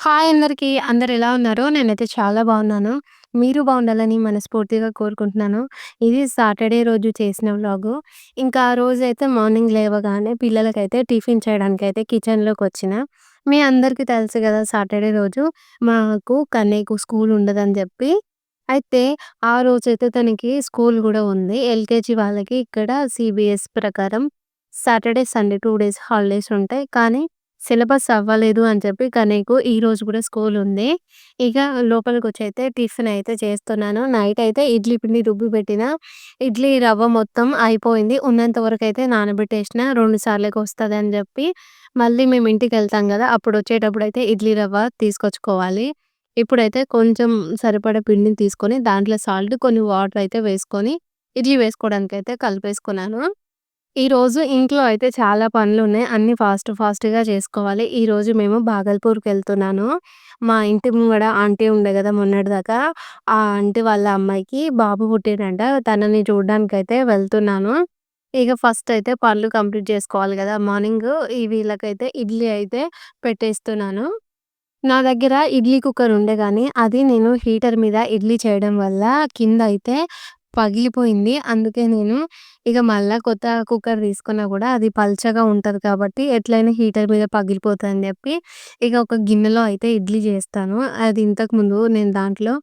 Hi అందరికి. అందరు ఎలా ఉన్నారు? నేనైతే చాలా బాగున్నాను. మీరు బాగుండాలని మనస్ఫూర్తిగా కోరుకుంటున్నాను. ఇది సాటర్‌డే రోజు చేసిన వ్లాగు. ఇంకా ఆ రోజైతే మార్నింగ్ లేవగానే పిల్లలకైతే టిఫిన్ చేయడానికైతే కిచెన్‌లోకొచ్చిన. మీ అందరికీ తెలుసు కదా సాటర్‌డే రోజు మాకు కన్నయ్యకు స్కూల్ ఉండదని చెప్పి అయితే ఆ రోజైతే తనకి స్కూల్ కూడా ఉంది. ఎల్‌కేజీ వాళ్ళకి ఇక్కడ సీబీఎస్ ప్రకారం Saturday, Sunday two days holidays ఉంటాయి. కానీ సిలబస్ అవ్వలేదు అని చెప్పి కన్నయ్యకు ఈరోజు కూడా స్కూల్ ఉంది. ఇక లోపలికి వచ్చి అయితే టిఫిన్ అయితే చేస్తున్నాను. నైట్ అయితే ఇడ్లీ పిండి రుబ్బి పెట్టిన. ఇడ్లీ రవ్వ మొత్తం అయిపోయింది. ఉన్నంత వరకు అయితే నానబెట్టేసిన రెండుసార్లుగా వస్తుంది అని చెప్పి మళ్ళీ మేము ఇంటికి వెళ్తాం కదా అప్పుడు వచ్చేటప్పుడు అయితే ఇడ్లీ రవ్వ తీసుకొచ్చుకోవాలి. ఇప్పుడైతే కొంచెం సరిపడ పిండిని తీసుకొని దాంట్లో సాల్ట్, కొన్ని వాటర్ అయితే వేసుకొని ఇడ్లీ వేసుకోవడానికి అయితే కలిపేసుకున్నాను. ఈరోజు ఇంట్లో అయితే చాలా పనులు ఉన్నాయి అన్నీ ఫాస్ట్ ఫాస్ట్‌గా చేసుకోవాలి. ఈరోజు మేము భాగల్పూర్‌కెళ్తున్నాను. మా ఇంటి ముంగడ ఆంటీ ఉండే గదా! మొన్నటిదాకా. ఆ ఆంటీ వాళ్ళ అమ్మాయికి బాబు పుట్టిండంట. తనని చూడ్డానికైతే వెళ్తున్నాను. ఇక ఫస్ట్ అయితే పనులు కంప్లీట్ చేసుకోవాలి కదా మార్నింగ్ ఈ వీళ్ళకైతే ఇడ్లీ అయితే పెట్టేస్తున్నాను. నా దగ్గర ఇడ్లీ కుక్కర్ ఉండే కానీ అది నేను హీటర్ మీద ఇడ్లీ చేయడం వల్ల కింద అయితే పగిలిపోయింది. అందుకే నేను ఇక మళ్ళా కొత్త కుక్కర్ తీసుకున్నా గూడా అది పల్చగా ఉంటది కాబట్టి ఎట్లైనా హీటర్ మీద పగిలిపోతదని జెప్పి ఇక ఒక గిన్నెలో అయితే ఇడ్లీ జేస్తాను. అది ఇంతకుముందు నేను దాంట్లో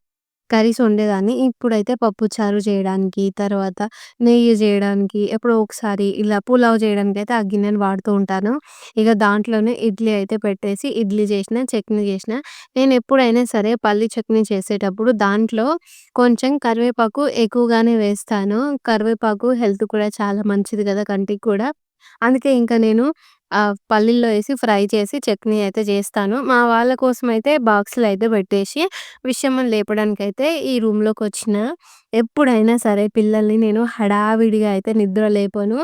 కర్రీస్ వండేదాన్ని. ఇప్పుడైతే పప్పు చారు చేయడానికి, తర్వాత నెయ్యి చేయడానికి ఎప్పుడో ఒకసారి ఇలా పులావ్ జేయడానికైతే ఆ గిన్నెను వాడుతూ ఉంటాను. ఇక దాంట్లోనే ఇడ్లీ అయితే పెట్టేసి ఇడ్లీ చేసినా చట్నీ చేసినా నేను ఎప్పుడైనా సరే పల్లి చట్నీ చేసేటప్పుడు దాంట్లో కొంచెం కరివేపాకు ఎక్కువగానే వేస్తాను. కరివేపాకు హెల్త్ కూడా చాలా మంచిది కదా కంటికి కూడా. అందుకే ఇంకా నేను ఆహ్, పల్లీల్లో ఏసి ఫ్రై చేసి చట్నీ అయితే చేస్తాను మా వాళ్ళ కోసమయితే బాక్స్‌లో అయితే పెట్టేసి విషమం లేపడానికైతే ఈ రూమ్‌లోకొచ్చిన. ఎప్పుడైనా సరే పిల్లల్ని నేను హడావిడిగా అయితే నిద్ర లేపను.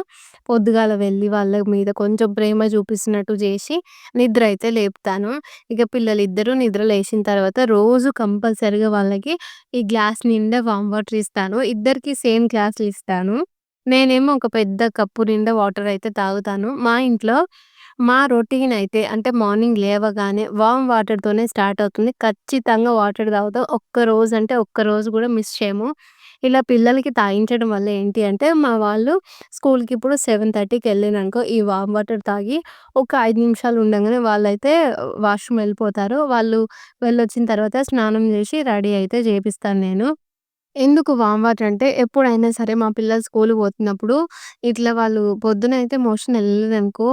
పొద్దుగాల వెళ్ళి వాళ్ళ మీద కొంచెం ప్రేమ చూపిస్తున్నట్టు చేసి నిద్ర అయితే లేపుతాను. ఇక పిల్లలిద్దరూ నిద్ర లేచిన తర్వాత రోజు కంపల్సరీగా వాళ్ళకి ఈ గ్లాస్ నిండా వామ్ వాటర్ ఇస్తాను. ఇద్దరికీ సేమ్ గ్లాసులు ఇస్తాను. నేనేమో ఒక పెద్ద కప్పు నిండా వాటర్ అయితే తాగుతాను. మా ఇంట్లో మా రొటీన్ అయితే అంటే మార్నింగ్ లేవగానే వార్మ్ వాటర్‌తోనే స్టార్ట్ అవుతుంది. ఖచ్చితంగా వాటర్ తాగుతాం. ఒక్కరోజు అంటే ఒక్కరోజు కూడా మిస్ చేయము. ఇలా పిల్లలకి తాగించడం వల్ల ఏంటి అంటే మా వాళ్ళు స్కూల్‌కి ఇప్పుడు 7:30కి వెళ్ళిననుకో ఈ వార్మ్ వాటర్ తాగి ఒక 5 నిమిషాలు ఉండంగానే వాళ్ళైతే వాష్‌రూమ్ ఎళ్ళిపోతారు. వాళ్ళు వెళ్ళొచ్చిన తర్వాత స్నానం చేసి రెడీ అయితే చేపిస్తాను నేను. ఎందుకు వామ్ వాటర్ అంటే ఎప్పుడైనా సరే మా పిల్లలు స్కూల్‌కి పోతున్నప్పుడు ఇట్లా వాళ్ళు పొద్దున అయితే మోషన్ ఎళ్ళలేదనుకో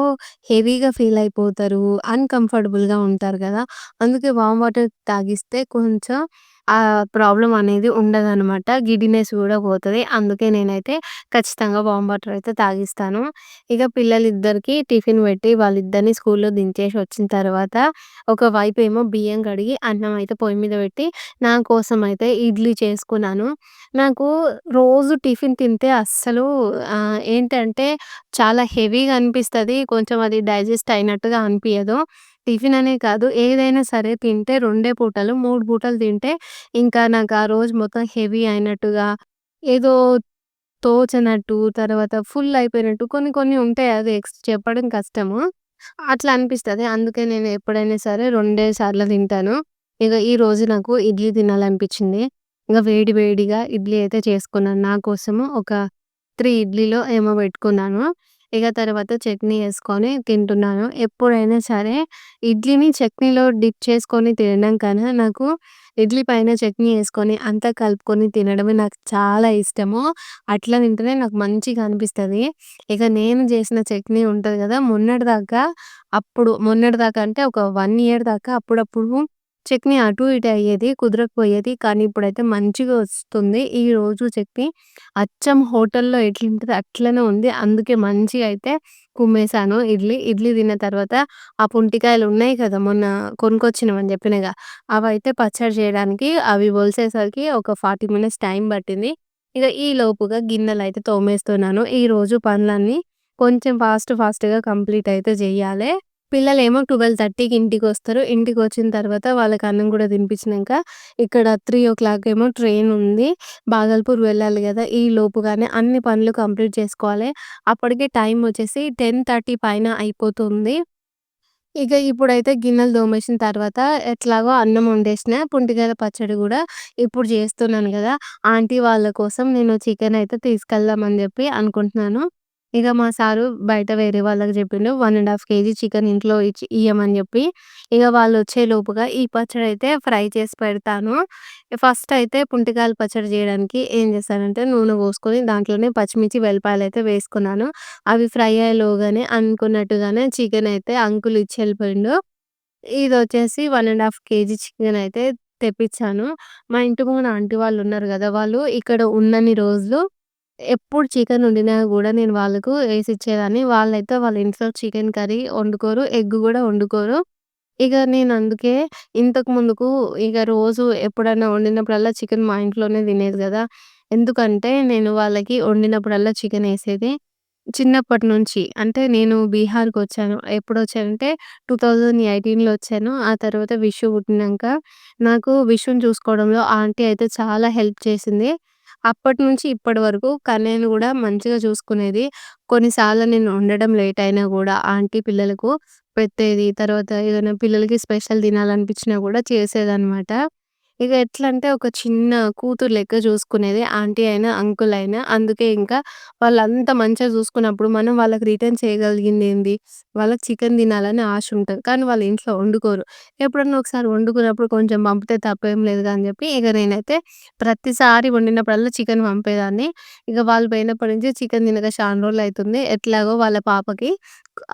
హెవీగా ఫీల్ అయిపోతారు. అన్‌కంఫర్టబుల్‌గా ఉంటారు కదా అందుకే వామ్ వాటర్ తాగిస్తే కొంచెం ఆ ప్రాబ్లమ్ అనేది ఉండదనమాట. గిడ్డినెస్ గూడా పోతది. అందుకే నేనైతే ఖచ్చితంగా వార్మ్ వాటర్ అయితే తాగిస్తాను. ఇక పిల్లలిద్దరికీ టిఫిన్ పెట్టి వాళ్ళిద్దరిని స్కూల్‌లో దించేసి వచ్చిన తర్వాత ఒక ఏమో బియ్యం కడిగి అన్నం అయితే పొయ్యి మీద పెట్టి నా కోసం అయితే ఇడ్లీ చేసుకున్నాను. నాకు రోజు టిఫిన్ తింటే అస్సలు ఆహ్, ఏంటంటే చాలా హెవీగా అనిపిస్తది. కొంచెం అది డైజెస్ట్ అయినట్టుగా అనిపియదు. టిఫిన్ అనే కాదు ఏదైనా సరే తింటే రెండే పూటలు, 3 పూటలు తింటే ఇంకా నాకు ఆ రోజు మొత్తం హెవీ అయినట్టుగా, ఏదో తోచనట్టు, తర్వాత ఫుల్ అయిపోయినట్టు కొన్ని కొన్ని ఉంటాయి. అది ఎక్స్ చెప్పడం కష్టము. అట్లా అనిపిస్తది. అందుకే నేను ఎప్పుడైనా సరే రెండే సార్లు తింటాను. ఇగ ఈరోజు నాకు ఇడ్లీ తినాలనిపించింది. ఇంగ వేడి వేడిగా ఇడ్లీ అయితే చేసుకున్నాను. నా కోసము ఒక 3 ఇడ్లీలో ఏమో పెట్టుకున్నాను. ఇక తర్వాత చట్నీ వేసుకొని తింటున్నాను. ఎప్పుడైనా సరే ఇడ్లీని చట్నీలో డిప్ చేసుకొని తినడం కన్నా నాకు ఇడ్లీ పైన చట్నీ వేసుకొని అంతా కలుపుకొని తినడమే నాకు చాలా ఇష్టము. అట్లా తింటేనే నాకు మంచిగా అనిపిస్తుంది ఇక నేను చేసిన చట్నీ ఉంటుంది కదా మొన్నటిదాకా అప్పుడు మొన్నటిదాకా అంటే ఒక వన్ ఇయర్ దాకా అప్పుడప్పుడు చట్నీ అటు ఇటు అయ్యేది. కుదరకపోయేది. కానీ ఇప్పుడైతే మంచిగా వస్తుంది. ఈరోజు చట్నీ అచ్చం హోటల్‌లో ఎట్లుంటదో అట్లనే ఉంది. అందుకే మంచిగా అయితే కుమ్మేసాను ఇడ్లీ. ఇడ్లీ తిన్న తర్వాత ఆ పుంటికాయలు ఉన్నాయి కదా! మొన్న కొనుక్కొచ్చినవని చెప్పినగా అవైతే పచ్చడి చేయడానికి అవి ఒలిసేసరికి ఒక 40 మినిట్స్ టైం పట్టింది. ఇక ఈ లోపుగా గిన్నెలయితే తోమేస్తున్నాను. ఈరోజు పనులన్నీ కొంచెం ఫాస్ట్ ఫాస్ట్‌గా కంప్లీట్ అయితే చేయాలి పిల్లలేమో ట్వెల్వ్ థర్టీకి ఇంటికి వస్తారు ఇంటికి వచ్చిన తర్వాత వాళ్ళకి అన్నం కూడా తినిపించినాక ఇక్కడ 3:00 ఏమో ట్రైన్ ఉంది. భాగల్పూర్ వెళ్ళాలి కదా ఈ లోపుగానే అన్ని పనులు కంప్లీట్ చేసుకోవాలి. అప్పటికి టైం వచ్చేసి 10:30 పైన అయిపోతుంది. ఇక ఇప్పుడైతే గిన్నెలు దోమేసిన తర్వాత ఎట్లాగో అన్నం వండేసిన. పుంటికాయల పచ్చడి కూడా ఇప్పుడు చేస్తున్నాను కదా ఆంటీ వాళ్ళ కోసం నేను చికెన్ అయితే తీసుకెళ్దామని చెప్పి అనుకుంటున్నాను. ఇక మా సారు బయట వేరే వాళ్ళకి చెప్పిండు one and half KG chicken ఇంట్లో ఇచ్చి ఇయ్యమని ఇక వాళ్ళు వచ్చే లోపుగా ఈ పచ్చడి అయితే ఫ్రై చేసి పెడతాను. ఫస్ట్ అయితే పుంటికాయల పచ్చడి చేయడానికి ఏం చేస్తానంటే నూనె పోసుకొని దాంట్లోనే పచ్చిమిర్చి, వెల్లిపాయలైతే వేసుకున్నాను. అవి ఫ్రై అయ్యేలోగానే అనుకున్నట్టుగానే చికెన్ అయితే అంకుల్ ఇచ్చి వెళ్ళిపోయిండు ఇది వచ్చేసి one and half KG chicken అయితే తెప్పించాను మా ఇంటి ముందు ఆంటీ వాళ్ళు ఉన్నారు కదా వాళ్ళు ఇక్కడ ఉన్నన్ని రోజులు ఎప్పుడు చికెన్ వండినా గూడా నేను వాళ్ళకు ఏసిచ్చేదాన్ని. వాళ్ళైతే వాళ్ళ ఇంట్లో చికెన్ కర్రీ వండుకోరు. ఎగ్ గూడా వండుకోరు. ఇక నేను అందుకే ఇంతకు ముందుకు ఇక రోజు ఎప్పుడన్నా వండినప్పుడల్లా చికెన్ మా ఇంట్లోనే తినేది గదా! ఎందుకంటే నేను వాళ్ళకి వండినప్పుడల్లా చికెన్ ఏసేది. చిన్నప్పటి నుంచి అంటే నేను బీహార్‌కొచ్చాను. ఎప్పుడొచ్చానంటే 2018లో వచ్చాను. ఆ తర్వాత విషు పుట్టినంక నాకు విషుని చూసుకోవడంలో ఆంటీ అయితే చాలా హెల్ప్ చేసింది. అప్పటి నుంచి ఇప్పటి వరకు కన్నయ్యని గూడా మంచిగా చూసుకునేది. కొన్నిసార్లు నేను వండడం లేట్ అయినా గూడా ఆంటీ పిల్లలకు పెట్టేది. తర్వాత ఏదైనా పిల్లలకి స్పెషల్ తినాలనిపించినా గూడా చేసేదనమాట. ఇగ ఎట్లంటే ఒక చిన్న కూతురు లెక్క చూసుకునేది ఆంటీ అయినా, అంకుల్ అయినా. అందుకే ఇంకా వాళ్ళంత మంచిగా చూసుకున్నప్పుడు మనం వాళ్ళకి రిటర్న్ చేయగలిగిందేంది? వాళ్ళకి చికెన్ తినాలని ఆశ ఉంటది. కానీ వాళ్ళ ఇంట్లో వండుకోరు. ఎప్పుడన్నా ఒకసారి వండుకున్నప్పుడు కొంచెం పంపితే తప్పేం లేదుగా అని చెప్పి ఇక నేనైతే ప్రతిసారి వండినప్పుడల్లా చికెన్ పంపేదాన్ని. ఇక వాళ్ళు పోయినప్పటి నుంచి చికెన్ తినక చానా రోజులైతుంది. ఎట్లాగో వాళ్ళ పాపకి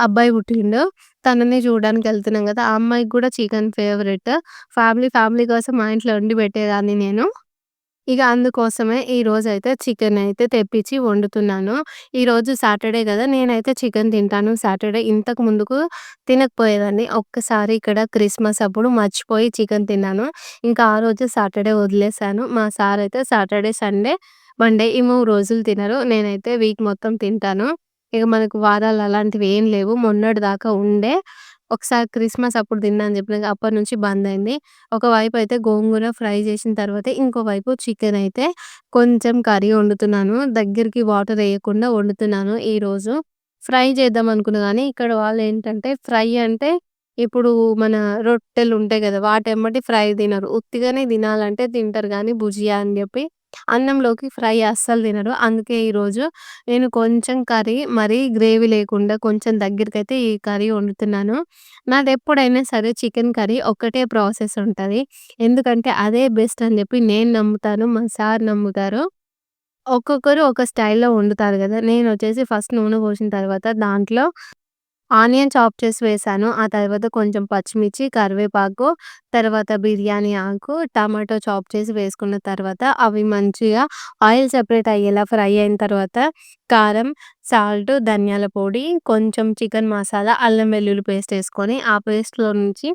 అబ్బాయి పుట్టిండు. తనని చూడడానికి వెళ్తున్నాం కదా ఆ అమ్మాయికి కూడా చికెన్ ఫేవరెట్. ఫ్యామిలీ, ఫ్యామిలీ కోసం మా ఇంట్లో వండి పెట్టేదాన్ని నేను. ఇక అందుకోసమే ఈరోజైతే చికెన్ అయితే తెప్పించి వండుతున్నాను. ఈరోజు సాటర్‌డే కదా నేనైతే చికెన్ తింటాను సాటర్‌డే. ఇంతకు ముందుకు తినకపోయేదాన్ని. ఒక్కసారి ఇక్కడ క్రిస్మస్ అప్పుడు మర్చిపోయి చికెన్ తిన్నాను. ఇంకా ఆ రోజు సాటర్‌డే వదిలేసాను. మా సార్ అయితే సాటర్‌డే, సండే, మండే ఈ మూడు రోజులు తినరు. నేనైతే వీక్ మొత్తం తింటాను. ఇక మనకు వారాలు అలాంటివి ఏం లేవు. మొన్నటి దాకా ఉండే. ఒకసారి క్రిస్మస్ అప్పుడు తిన్నా అని చెప్పినా కదా! బంద్ అయింది ఒకవైపు అయితే గోంగూర ఫ్రై చేసిన తర్వాత ఇంకోవైపు చికెన్ అయితే కొంచెం కర్రీ వండుతున్నాను. దగ్గరికి వాటర్ ఎయకుండా వండుతున్నాను ఈరోజు. ఫ్రై చేద్దాం అనుకున్నా గానీ ఇక్కడ వాళ్ళేంటంటే ఫ్రై అంటే ఇప్పుడు మన రొట్టెలు ఉంటాయి గదా! వాటెమ్మటి ఫ్రై తినరు. ఉత్తిగానే తినాలంటే తింటారు గానీ భుజియా అని చెప్పి అన్నంలోకి ఫ్రై అస్సలు తినరు. అందుకే ఈరోజు నేను కొంచెం కర్రీ మరీ గ్రేవీ లేకుండా కొంచెం దగ్గరికైతే ఈ కర్రీ వండుతున్నాను. నాదెప్పుడైనా సరే చికెన్ కర్రీ ఒక్కటే ప్రాసెస్ ఉంటది. ఎందుకంటే అదే బెస్ట్ అని చెప్పి నేను నమ్ముతాను. మా సార్ నమ్ముతారు. ఒక్కొక్కరు ఒక స్టైల్‌లో వండుతారు గదా! నేనొచ్చేసి ఫస్ట్ నూనె పోసిన తర్వాత దాంట్లో ఆనియన్ చాప్ చేసి వేసాను. ఆ తర్వాత కొంచెం పచ్చిమిర్చి, కరివేపాకు, తర్వాత బిర్యానీ ఆకు, టమాటో చాప్ చేసి వేసుకున్న తర్వాత అవి మంచిగా ఆయిల్ సెపరేట్ అయ్యేలా ఫ్రై అయిన తర్వాత కారం, సాల్ట్, ధనియాల పొడి, కొంచెం చికెన్ మసాలా, అల్లం వెల్లుల్లి పేస్ట్ వేసుకొని ఆ పేస్ట్‌లో నుంచి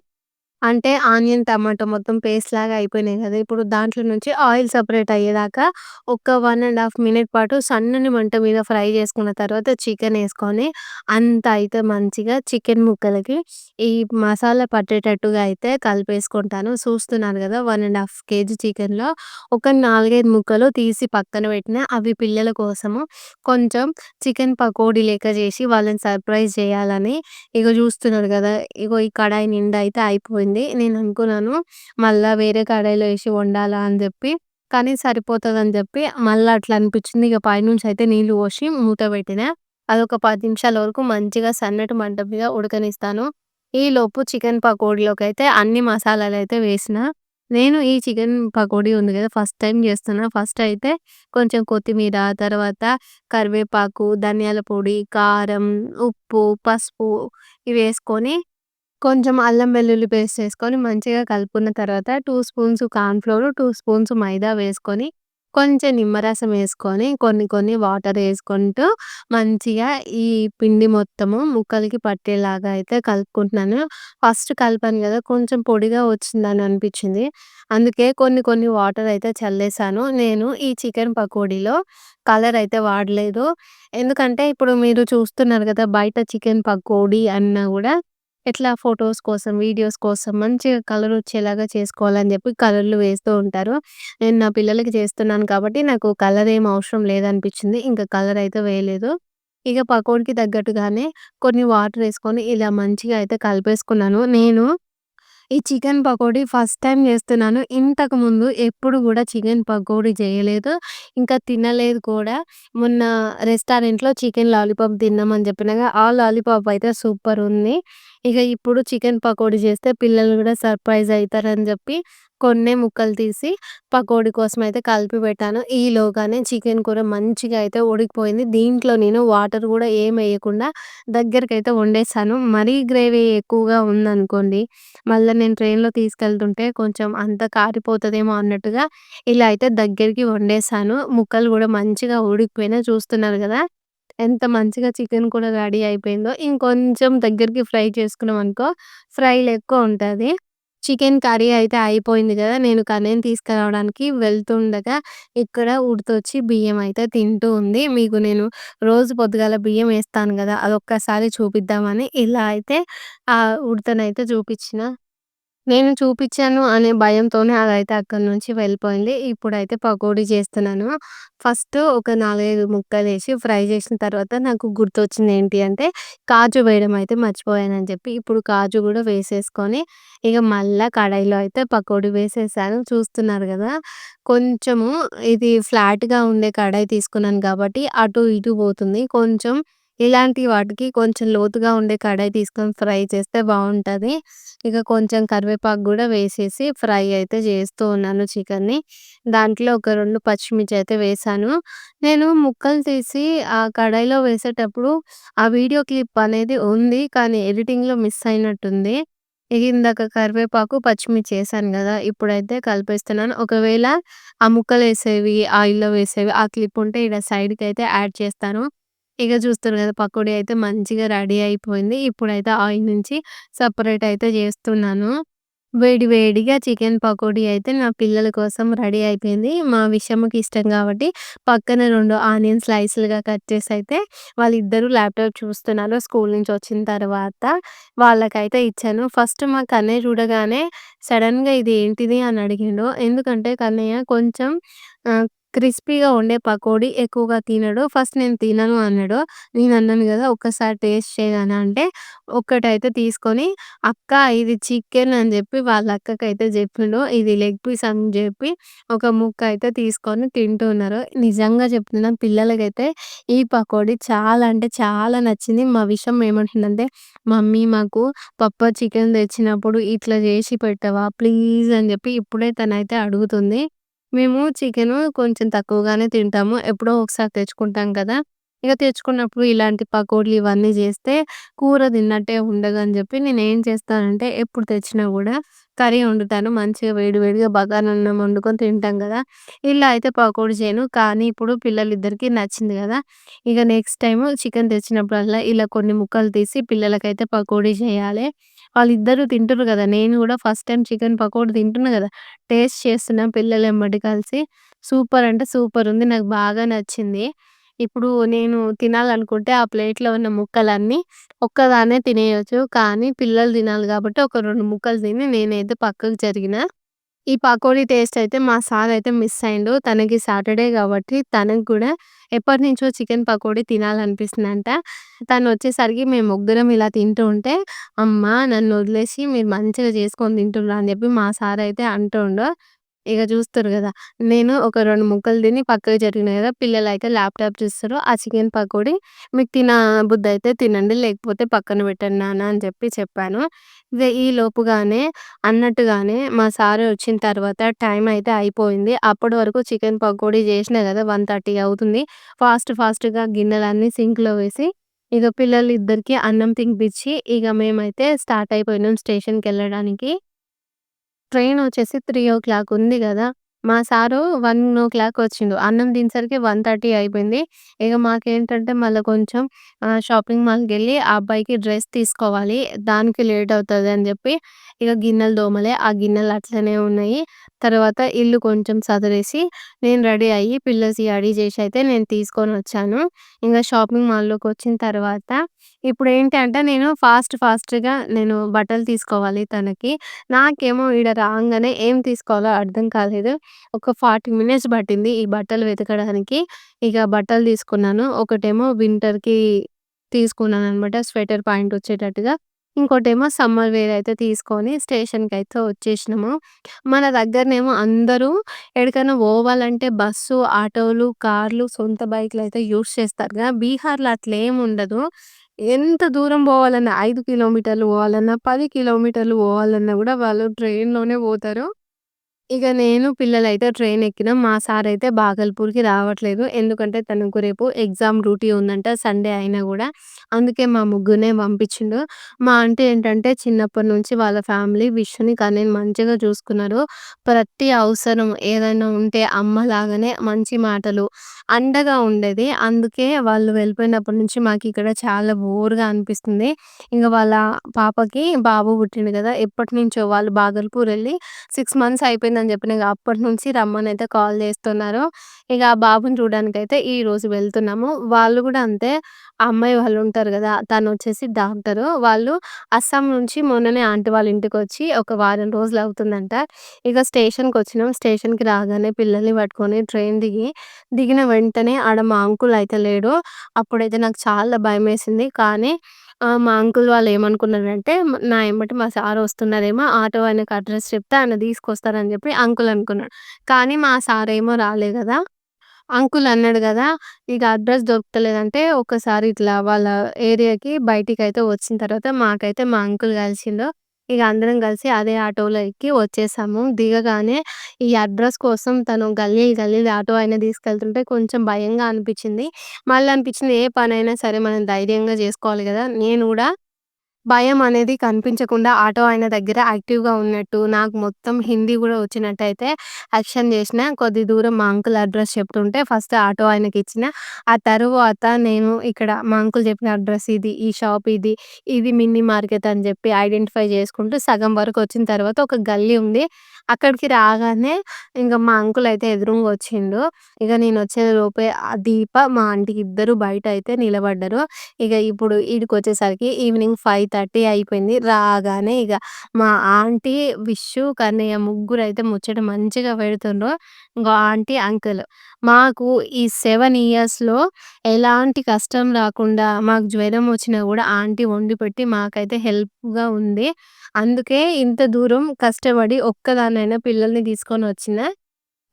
అంటే ఆనియన్, టమాటో మొత్తం పేస్ట్ లాగా అయిపోయినాయి కదా ఇప్పుడు దాంట్లో నుంచి ఆయిల్ సెపరేట్ అయ్యేదాకా ఒక 1 ½ మినిట్ పాటు సన్నని మంట మీద ఫ్రై చేసుకున్న తర్వాత చికెన్ ఏసుకొని అంతా అయితే మంచిగా చికెన్ ముక్కలకి ఈ మసాలా పట్టేటట్టుగా అయితే కలిపేసుకుంటాను. చూస్తున్నారు గదా! 1 ½ కేజీ చికెన్‌లో ఒక 4, 5 ముక్కలు తీసి పక్కన పెట్టిన అవి పిల్లల కోసము కొంచెం చికెన్ పకోడీ లెక్క చేసి వాళ్ళని సర్ప్రైజ్ చేయాలని ఇగ చూస్తున్నారు కదా ఇగో ఈ కడాయి నిండా అయితే అయిపోయింది. నేను అనుకున్నాను మళ్ళీ వేరే కడాయిలో వేసి వండాలా అని చెప్పి కానీ సరిపోతుందని చెప్పి మళ్ళీ అట్లా అనిపించింది. ఇక పైనుంచి అయితే నీళ్ళు పోసి మూత పెట్టిన అది ఒక పది నిమిషాల వరకు మంచిగా సన్నటి మంట మీద ఉడకనిస్తాను. ఈలోపు చికెన్ పకోడీలోకి అయితే అన్ని మసాలాలు అయితే వేసిన. నేను ఈ చికెన్ పకోడీ ఉంది కదా ఫస్ట్ టైం చేస్తున్నా. ఫస్ట్ అయితే కొంచెం కొత్తిమీర, తర్వాత కరివేపాకు, ధనియాల పొడి, కారం, ఉప్పు, పసుపు ఇవి వేసుకొని కొంచెం అల్లం వెల్లుల్లి పేస్ట్ వేసుకొని మంచిగా కలుపుకున్న తర్వాత two spoons corn flour, two spoons maida వేసుకొని కొంచెం నిమ్మరసం వేసుకొని కొన్ని కొన్ని వాటర్ వేసుకుంటూ మంచిగా ఈ పిండి మొత్తము ముక్కలకి పట్టేలాగా అయితే కలుపుకుంటున్నాను. ఫస్ట్ కలిపాను కదా కొంచెం పొడిగా వచ్చిందని అనిపించింది. అందుకే కొన్ని కొన్ని వాటర్ అయితే చల్లేసాను. నేను ఈ చికెన్ పకోడీలో కలర్ అయితే వాడలేదు. ఎందుకంటే ఇప్పుడు మీరు చూస్తున్నారు కదా బయట చికెన్ పకోడీ అన్నా కూడా ఎట్లా ఫోటోస్ కోసం, వీడియోస్ కోసం మంచిగా కలర్ వచ్చేలాగా చేసుకోవాలని చెప్పి కలర్‌లు వేస్తూ ఉంటారు. నేను నా పిల్లలకి చేస్తున్నాను కాబట్టి నాకు కలర్ ఏం అవసరం లేదనిపించింది. ఇంకా కలర్ అయితే వేయలేదు. ఇక పకోడికి తగ్గట్టుగానే కొన్ని వాటర్ వేసుకొని ఇలా మంచిగా అయితే కలిపేసుకున్నాను. నేను ఈ చికెన్ పకోడీ ఫస్ట్ టైం చేస్తున్నాను. ఇంతకుముందు ఎప్పుడు కూడా చికెన్ పకోడీ చేయలేదు. ఇంకా తినలేదు కూడా. మొన్న రెస్టారెంట్‌లో చికెన్ లాలీపాప్ తిన్నామని చెప్పినగా ఆ లాలీపాప్ అయితే సూపర్ ఉంది. ఇక ఇప్పుడు చికెన్ పకోడీ చేస్తే పిల్లలు కూడా సర్ప్రైజ్ అవుతారని చెప్పి కొన్నే ముక్కలు తీసి పకోడీ కోసం అయితే కలిపి పెట్టాను. ఈలోగానే చికెన్ కూర మంచిగా అయితే ఉడికిపోయింది. దీంట్లో నేను వాటర్ కూడా ఏమి వేయకుండా దగ్గరకైతే వండేసాను. మరీ గ్రేవీ ఎక్కువగా ఉందనుకోండి, మళ్ళా నేను ట్రైన్‌లో తీసుకెళ్తుంటే కొంచెం అంత కారిపోతుందేమో అన్నట్టుగా ఇలా అయితే దగ్గరికి వండేసాను. ముక్కలు కూడా మంచిగా ఉడికిపోయినా చూస్తున్నారు కదా! ఎంత మంచిగా చికెన్ కూడా రెడీ అయిపోయిందో. ఇంకొంచెం దగ్గరికి ఫ్రై చేసుకున్నాం అనుకో ఫ్రైలు ఎక్కువ ఉంటుంది చికెన్ కర్రీ అయితే అయిపోయింది కదా! నేను కన్నయ్యని తీసుకురావడానికి వెళ్తుండగా ఇక్కడ ఉడతొచ్చి బియ్యం అయితే తింటూ ఉంది. మీకు నేను రోజు పొద్దుగాల బియ్యం వేస్తాను కదా! అదొక్కసారి చూపిద్దామని ఇలా అయితే ఆ ఉడతనైతే చూపించిన. నేను చూపించాను అనే భయంతోనే అదైతే అక్కడి నుంచి వెళ్ళిపోయింది. ఇప్పుడైతే పకోడీ చేస్తున్నాను. ఫస్ట్ ఒక 4, 5 ముక్కలేసి ఫ్రై చేసిన తర్వాత నాకు గుర్తొచ్చింది ఏంటి అంటే కాజు వేయడం అయితే మర్చిపోయానని చెప్పి ఇప్పుడు కాజు కూడా వేసేసుకొని ఇక మళ్ళా కడాయిలో అయితే పకోడీ వేసేసాను. చూస్తున్నారు కదా! కొంచెము ఇది ఫ్లాట్‌గా ఉండే కడాయి తీసుకున్నాను కాబట్టి అటు ఇటు పోతుంది. కొంచెం ఇలాంటి వాటికి కొంచెం లోతుగా ఉండే కడాయి తీసుకొని ఫ్రై చేస్తే బాగుంటుంది ఇక కొంచెం కరివేపాకు కూడా వేసేసి ఫ్రై అయితే చేస్తూ ఉన్నాను చికెన్‌ని. దాంట్లో ఒక రెండు పచ్చిమిర్చి అయితే వేసాను నేను ముక్కలు తీసి ఆ కడాయిలో వేసేటప్పుడు ఆ వీడియో క్లిప్ అనేది ఉంది. కానీ ఎడిటింగ్‌లో మిస్ అయినట్టుంది. ఇక ఇందాక కరివేపాకు, పచ్చిమిర్చి వేసాను కదా! ఇప్పుడైతే కలిపేస్తున్నాను. ఒకవేళ ఆ ముక్కలు వేసేవి ఆయిల్‌లో వేసేవి ఆ క్లిప్ ఉంటే ఈడ అయితే యాడ్ చేస్తాను. ఇక చూస్తారు కదా! పకోడీ అయితే మంచిగా రెడీ అయిపోయింది. ఇప్పుడైతే ఆయిల్ నుంచి సపరేట్ అయితే చేస్తున్నాను. వేడి వేడిగా చికెన్ పకోడీ అయితే నా పిల్లల కోసం రెడీ అయిపోయింది. మా విషమ్మకి ఇష్టం కాబట్టి పక్కన రెండు ఆనియన్ స్లైస్‌లుగా కట్ చేసి అయితే వాళ్ళిద్దరూ ల్యాప్‌టాప్ చూస్తున్నారు. స్కూల్ నుంచి వచ్చిన తర్వాత వాళ్ళకైతే ఇచ్చాను. ఫస్ట్ మా కన్నయ్య చూడగానే సడన్గా ఇది ఏంటిది అని అడిగిండు. ఎందుకంటే కన్నయ్య కొంచెం క్రిస్పీగా ఉండే పకోడీ ఎక్కువగా తినడు. ఫస్ట్ నేను తినను అన్నాడు. నేను అన్నాను కదా! ఒక్కసారి టేస్ట్ చేయనా అంటే ఒక్కటైతే తీసుకొని అక్క ఇది చికెన్ అని చెప్పి వాళ్ళ అక్కకైతే చెప్పిండు. ఇది లెగ్ పీస్ అని చెప్పి ఒక ముక్క అయితే తీసుకొని తింటున్నారు. నిజంగా చెప్తున్నా పిల్లలకైతే ఈ పకోడీ చాలా అంటే చాలా నచ్చింది. మా విషయం ఏమంటుందంటే మమ్మీ మాకు పప్పా చికెన్ తెచ్చినప్పుడు ఇట్లా చేసి పెట్టవా ప్లీజ్ అని చెప్పి ఇప్పుడే తనైతే అడుగుతుంది. మేము చికెను కొంచెం తక్కువగానే తింటాము. ఎప్పుడో ఒకసారి తెచ్చుకుంటాం కదా! ఇక తెచ్చుకున్నప్పుడు ఇలాంటి పకోడీలు ఇవన్నీ చేస్తే కూర తిన్నట్టే ఉండదని చెప్పి నేను ఏం చేస్తానంటే ఎప్పుడు తెచ్చినా కూడా కర్రీ వండుతాను. మంచిగా వేడివేడిగా బగారా బగారన్నం వండుకొని తింటాం కదా! ఇలా అయితే పకోడీ చేయను. కానీ ఇప్పుడు పిల్లలిద్దరికీ నచ్చింది కదా! ఇక నెక్స్ట్ టైం చికెన్ తెచ్చినప్పుడల్లా ఇలా కొన్ని ముక్కలు తీసి పిల్లలకైతే పకోడీ చేయాలి. వాళ్ళిద్దరూ తింటుర్రు కదా! నేను కూడా ఫస్ట్ టైం చికెన్ పకోడీ తింటున్నా కదా! టేస్ట్ చేస్తున్నా పిల్లలు వెంబడి కలిసి. సూపర్ అంటే సూపర్ ఉంది. నాకు బాగా నచ్చింది. ఇప్పుడు నేను తినాలనుకుంటే ఆ ప్లేట్‌లో ఉన్న ముక్కలన్నీ ఒక్కదాన్నే తినేయొచ్చు. కానీ పిల్లలు తినాలి కాబట్టి ఒక 2 ముక్కలు తిని నేనైతే పక్కకు జరిగినా. ఈ పకోడీ టేస్ట్ అయితే మా సార్ అయితే మిస్ అయిండు. తనకి సాటర్‌డే కాబట్టి తనకు కూడా ఎప్పటినుంచో చికెన్ పకోడీ తినాలనిపిస్తుందంట. తనొచ్చేసరికి మేము ముగ్గురం ఇలా తింటూ ఉంటే, "అమ్మ నన్ను వదిలేసి మీరు మంచిగా చేసుకొని తింటుర్రు" అని చెప్పి మా సార్ అయితే అంటుండు. ఇక చూస్తారు కదా! నేను ఒక రెండు ముక్కలు తిని పక్కకు జరిగినాయి కదా! పిల్లలు అయితే ల్యాప్‌టాప్ చూస్తారు ఆ చికెన్ పకోడీ మీకు తిన బుద్ధ అయితే తినండి. లేకపోతే పక్కన పెట్టండి నాన్న అని చెప్పి చెప్పాను. ఇక ఈ లోపుగానే అన్నట్టుగానే మా సార్ వచ్చిన తర్వాత టైం అయితే అయిపోయింది. అప్పటి వరకు చికెన్ పకోడీ చేసినా కదా! 1:30 అవుతుంది. ఫాస్ట్ ఫాస్ట్‌గా గిన్నెలన్నీ సింక్‌లో వేసి ఇక పిల్లలు ఇద్దరికి అన్నం తినిపించి ఇక మేమైతే స్టార్ట్ అయిపోయినాం స్టేషన్కి వెళ్ళడానికి ట్రైన్ వచ్చేసి త్రీ ఓ క్లాక్ ఉంది కదా. మా సారు 1:00 వచ్చిండు. అన్నం తినేసరికి 1:30 అయిపోయింది. ఇక మాకేంటంటే మళ్ళా కొంచెం ఆహ్, షాపింగ్ మాల్‌కెళ్ళి ఆ అబ్బాయికి డ్రెస్ తీసుకోవాలి. దానికి లేట్ అవుతదని చెప్పి ఇక గిన్నెలు తోమలే. ఆ గిన్నెలు అట్లనే ఉన్నాయి. తర్వాత ఇల్లు కొంచెం సదిరేసి నేను రెడీ అయ్యి పిల్లలకి రెడీ చేసి అయితే నేను తీసుకొనొచ్చాను. ఇంకా షాపింగ్ మాల్‌లోకొచ్చిన తర్వాత ఇప్పుడేంటి అంటే నేను ఫాస్ట్ ఫాస్ట్‌గా నేను బట్టలు తీసుకోవాలి తనకి. నాకేమో ఈడ రాంగానే ఏం తీసుకోవాలో అర్థం కాలేదు. ఒక 40 మినిట్స్ పట్టింది ఈ బట్టలు వెతకడానికి. ఇక బట్టలు తీసుకున్నాను. ఒకటేమో వింటర్‌కి తీసుకున్నాననమాట. స్వెటర్ పాయింట్ వచ్చేటట్టుగా. ఇంకోటేమో సమ్మర్ వేర్ అయితే తీసుకొని స్టేషన్‌కైతే వచ్చేసినాము. మన దగ్గరనేమో అందరూ ఎక్కడికైనా పోవాలంటే బస్సు, ఆటోలు, కార్లు, సొంత బైక్‌లయితే యూజ్ కదా బీహార్‌లో అట్లేముండదు. ఎంత దూరం పోవాలన్నా 5 కిలోమీటర్లు పోవాలన్నా, 10 కిలోమీటర్లు పోవాలన్నా కూడా వాళ్ళు ట్రైన్‌లోనే పోతారు. ఇక నేను పిల్లలైతే ట్రైన్ ఎక్కినాం. మా సార్ అయితే బాగల్పూర్‌కి రావట్లేదు. ఎందుకంటే తనకు రేపు ఎగ్జామ్ డ్యూటీ ఉందంట సండే అయినా గూడా. అందుకే మా ముగ్గురినే పంపించిండు. మా ఆంటీ ఏంటంటే చిన్నప్పటి నుంచి వాళ్ళ ఫ్యామిలీ విష్ణుని, కన్నయ్యని మంచిగా చూసుకున్నారు. ప్రతి అవసరం ఏదైనా ఉంటే అమ్మలాగానే మంచి మాటలు అండగా ఉండేది. అందుకే వాళ్ళు వెళ్ళిపోయినప్పటి నుంచి మాకిక్కడ చాలా బోర్‌గా అనిపిస్తుంది. ఇంక వాళ్ళ పాపకి బాబు పుట్టిండు గదా! ఎప్పటినుంచో వాళ్ళు బాగల్పూర్ వెళ్ళి 6 మంత్స్ అయిపోయిందని అని ఇగ అప్పటి నుంచి అయితే కాల్ చేస్తున్నారు. ఇక ఆ బాబుని చూడడానికైతే ఈరోజు వెళ్తున్నాము. వాళ్ళు కూడా అంతే. అమ్మాయి వాళ్ళు ఉంటారు కదా తను వచ్చేసి డాక్టరు. వాళ్ళు అస్సాం నుంచి మొన్ననే ఆంటీ వాళ్ళ ఇంటికి వచ్చి ఒక వారం రోజులు అవుతుందంట. ఇక స్టేషన్కి వచ్చినాం స్టేషన్‌కి రాగానే పిల్లల్ని పట్టుకొని ట్రైన్ దిగి, దిగిన వెంటనే ఆడ మా అంకుల్ అయితే లేడు. అప్పుడైతే నాకు చాలా భయమేసింది. కానీ మా అంకుల్ వాళ్ళు ఏమనుకున్నారంటే నా ఎమ్మట మా సార్ వస్తున్నారేమో ఆటో ఆయనకి అడ్రెస్ చెప్తే ఆయన తీసుకొస్తారని చెప్పి అంకుల్ అనుకున్నాడు. కానీ మా సార్ ఏమో రాలే గదా! అంకుల్ అన్నాడు గదా! ఇక అడ్రెస్ దొరుకుతలేదంటే ఒకసారి ఇట్లా వాళ్ళ ఏరియాకి బయటికైతే వచ్చిన తర్వాత మాకైతే మా అంకుల్ కలిసిండు. ఇక అందరం కలిసి అదే ఆటోలో ఎక్కి వచ్చేసాము. దిగగానే ఈ అడ్రస్ కోసం తను గల్లీ గల్లీ ఆటో ఆయన తీసుకెళ్తుంటే కొంచెం భయంగా అనిపించింది మళ్ళీ అనిపించింది ఏ పనైనా సరే మనం ధైర్యంగా చేసుకోవాలి కదా నేను కూడా భయం అనేది కనిపించకుండా ఆటో ఆయన దగ్గర యాక్టివ్‌గా ఉన్నట్టు, నాకు మొత్తం హిందీ గూడా వచ్చినట్టయితే యాక్షన్ చేసిన కొద్ది దూరం మా అంకుల్ అడ్రెస్ చెప్తుంటే ఫస్ట్ ఆటో ఆయనకిచ్చిన. ఆ తరువాత నేను ఇక్కడ మా అంకుల్ చెప్పిన అడ్రెస్ ఇది. ఈ షాప్ ఇది. ఇది మినీ మార్కెట్ అని జెప్పి ఐడెంటిఫై చేసుకుంటూ సగం వరకు వచ్చిన తర్వాత ఒక గల్లీ ఉంది. అక్కడికి రాగానే ఇంక మా అంకుల్ అయితే ఎదురుంగా వచ్చిండు. ఇక నేనొచ్చే లోపే ఆ దీప, మా ఆంటీ ఇద్దరు బయట అయితే నిలబడ్డరు. ఇక ఇప్పుడు ఈడికొచ్చేసరికి ఈవినింగ్ 5:30 అయిపోయింది. రాగానే ఇక మా ఆంటీ, విష్షు, కన్నయ్య ముగ్గురైతే ముచ్చట మంచిగా పెడుతుండ్రు. ఇంగో ఆంటీ, అంకుల్. మాకు ఈ 7 ఇయర్స్‌లో ఎలాంటి కష్టం రాకుండా మాకు జ్వరం వచ్చినా కూడా ఆంటీ వండిపెట్టి మాకైతే హెల్ప్‌గా ఉంది. అందుకే ఇంత దూరం కష్టపడి ఒక్కదాన్నైనా పిల్లల్ని తీసుకొని వచ్చిన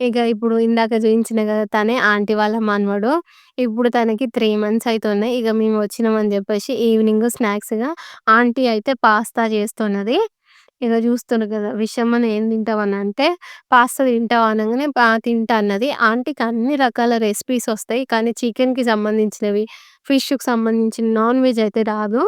ఇక ఇప్పుడు ఇందాక చూయించిన కదా తనే ఆంటీ వాళ్ళ మనవడు. ఇప్పుడు తనకి 3 మంత్స్ అయితున్నాయి. ఇక మేము వచ్చినామని చెప్పేసి ఈవినింగ్ స్నాక్స్‌గా ఆంటీ అయితే పాస్తా చేస్తున్నది. ఇక చూస్తుండ్రు కదా! విషమ్మని ఏం తింటావని అంటే, పాస్తా తింటావా అనంగానే ఆ! తింటా అన్నది. ఆంటీకి అన్ని రకాల రెసిపీస్ వస్తాయి. కానీ చికెన్‌కి సంబంధించినవి, ఫిష్‌కి సంబంధించిన నాన్ వెజ్ అయితే రాదు.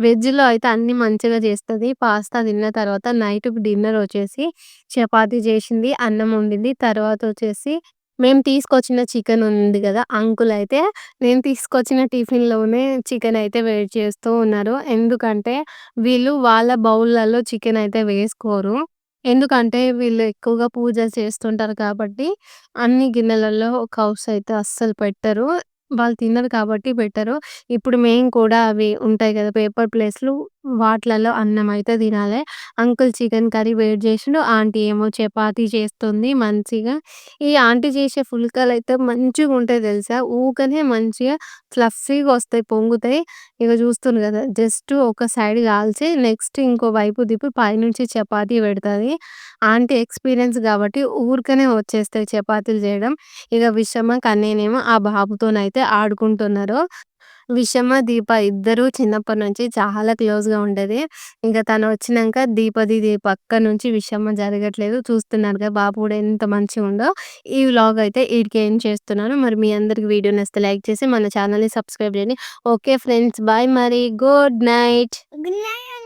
వెజ్‌లో అయితే అన్నీ మంచిగా చేస్తది. పాస్తా తిన్న తర్వాత నైట్‌కి డిన్నర్ వచ్చేసి చపాతీ చేసింది, అన్నం వండింది. తర్వాత వచ్చేసి మేము తీసుకొచ్చిన చికెన్ ఉంది గదా! అంకుల్ అయితే నేను తీసుకొచ్చిన టిఫిన్‌లోనే చికెన్ అయితే వేడి చేస్తూ ఉన్నారు. ఎందుకంటే వీళ్ళు వాళ్ళ బౌల్‌లలో చికెన్ అయితే వేసుకోరు. ఎందుకంటే వీళ్ళు ఎక్కువగా పూజ చేస్తుంటారు కాబట్టి అన్ని గిన్నెలలో కౌస్ అయితే అస్సలు పెట్టరు. వాళ్ళు తినరు కాబట్టి పెట్టరు. ఇప్పుడు మేము కూడా అవి ఉంటాయి కదా పేపర్ ప్లేట్స్‌లు వాటిలలో అన్నం అయితే తినాలే. అంకుల్ చికెన్ కర్రీ వేడి చేసిండు. ఆంటీ ఏమో చపాతీ చేస్తుంది మంచిగా. ఈ ఆంటీ చేసే పుల్కాలైతే మంచిగుంటాయి తెలుసా! ఊకనే మంచిగా ఫ్లఫీగా వస్తాయి, పొంగుతాయి. ఇగ చూస్తుండ్రు కదా జస్ట్ ఒక సైడ్ కాల్చి నెక్స్ట్ ఇంకో వైపు తిప్పి పైనుంచి చపాతీ పెడతది. ఆంటీ ఎక్స్‌పీరియన్స్ కాబట్టి ఊరికనే వచ్చేస్తాయి చపాతీలు చేయడం. ఇగ విషమ్మ, కన్నయ్యనేమో ఆ బాబుతోనైతే ఆడుకుంటున్నారు. విషమ్మ, దీప ఇద్దరు చిన్నప్పటి నుంచి చాలా క్లోజ్‌గా ఉండేది. ఇంకా తను వచ్చినాక దీపది పక్క నుంచి విషమ జరగట్లేదు. చూస్తున్నారు కదా బాబు కూడా ఎంత మంచిగుండో. ఈ వ్లాగ్ అయితే ఈడికి ఏం చేస్తున్నాను. మరి మీ అందరికి వీడియో నచ్చితే లైక్ చేసి మన ఛానల్ని సబ్స్క్రైబ్ చేయండి. ఓకే ఫ్రెండ్స్ బాయ్ మరి. Good night. Good night.